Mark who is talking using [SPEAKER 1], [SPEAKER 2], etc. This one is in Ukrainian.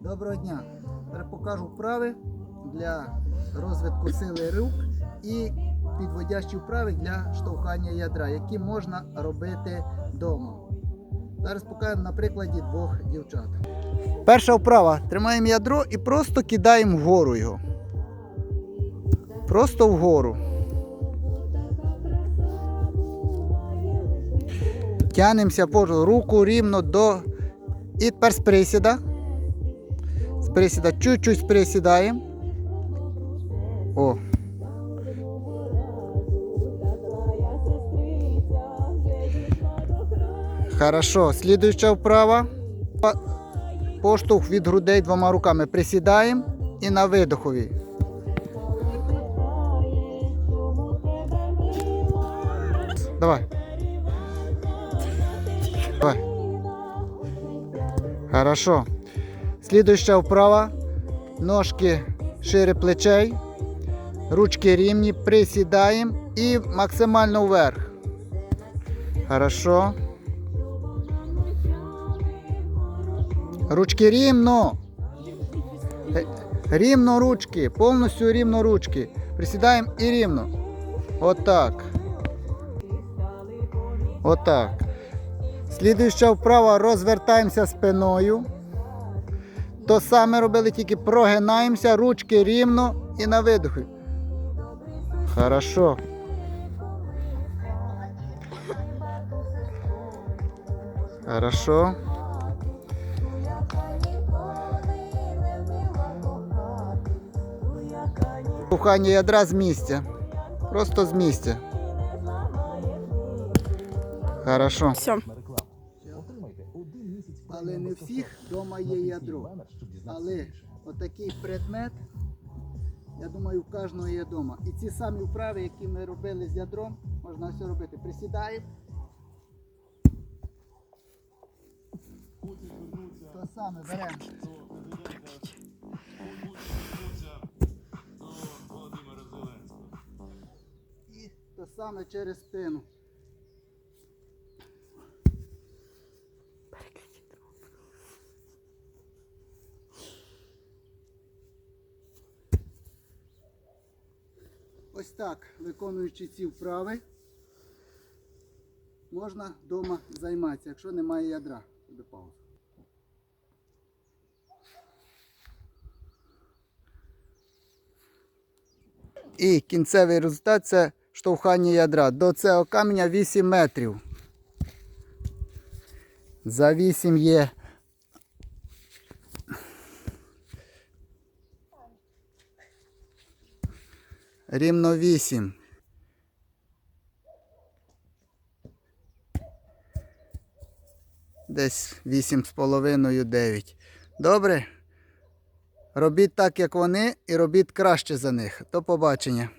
[SPEAKER 1] Доброго дня! Зараз покажу вправи для розвитку сили рук і підводящі вправи для штовхання ядра, які можна робити вдома. Зараз покажемо на прикладі двох дівчат. Перша вправа. Тримаємо ядро і просто кидаємо вгору його. Просто вгору. Тянемося по руку рівно до. І тепер з присіда. З чуть-чуть сприсідаємо. О. Хорошо. Слідуюча вправа. Поштовх від грудей двома руками. Присідаємо і на видохові. Давай. Давай. Хорошо. Слідуюча вправа. Ножки шире плечей. Ручки рівні. Присідаємо і максимально вверх. Хорошо. Ручки рівно. Рівно ручки. Повністю рівно ручки. Присідаємо і рівно. Отак. Отак. Слідуюча вправа розвертаємося спиною. То саме робили, тільки прогинаємося, ручки рівно і на видоху. Хорошо. Хорошо. Пухання ядра з місця. Просто з місця. Хорошо.
[SPEAKER 2] Все.
[SPEAKER 1] Але не всіх вдома є ядро. Але отакий предмет, я думаю, у кожного є вдома. І ці самі вправи, які ми робили з ядром, можна все робити. Присідає. То саме беремо. І то саме через спину. Ось так, виконуючи ці вправи, можна вдома займатися, якщо немає ядра. І кінцевий результат це штовхання ядра. До цього каменя 8 метрів. За 8 є. Рівно 8. Десь 8,5-9. Добре? Робіть так, як вони, і робіть краще за них. До побачення.